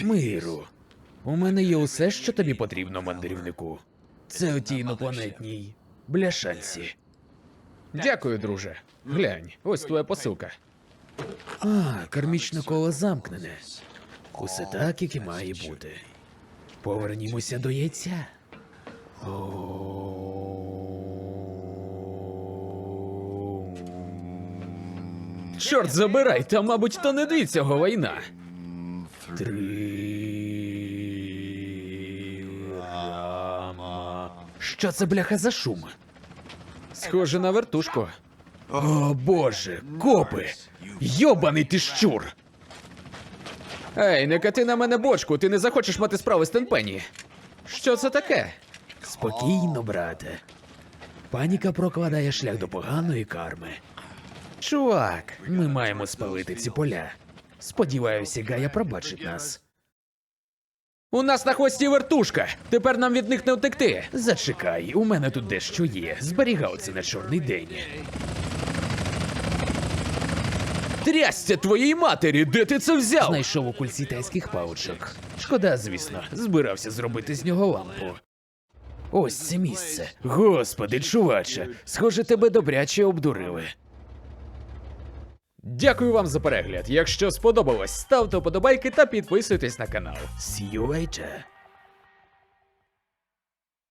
Миру. У мене є усе, що тобі потрібно, мандрівнику. Це оті інопланетній бляшанці. Дякую, друже. Глянь, ось твоя посилка. А, кармічне коло замкнене. Усе так, як і має бути. Повернімося до яйця. Чорт забирай, там, мабуть, то не дві цього війна. Три. Рама. Що це бляха за шум? Схоже на вертушку. О боже, копи! Йобаний ти щур! Ей, не кати на мене бочку, ти не захочеш мати справи з Тенпені. Що це таке? Спокійно, брате. Паніка прокладає шлях до поганої карми. Чувак, ми маємо спалити ці поля. Сподіваюся, Гая пробачить нас. У нас на хвості вертушка. Тепер нам від них не втекти. Зачекай, у мене тут дещо є. Зберігав це на чорний день. Трясся твоїй матері, де ти це взяв? Знайшов у кульці тайських паличок. Шкода, звісно, збирався зробити з нього лампу. Ось це місце. Господи, чуваче, схоже, тебе добряче обдурили. Дякую вам за перегляд. Якщо сподобалось, ставте вподобайки та підписуйтесь на канал. See you later.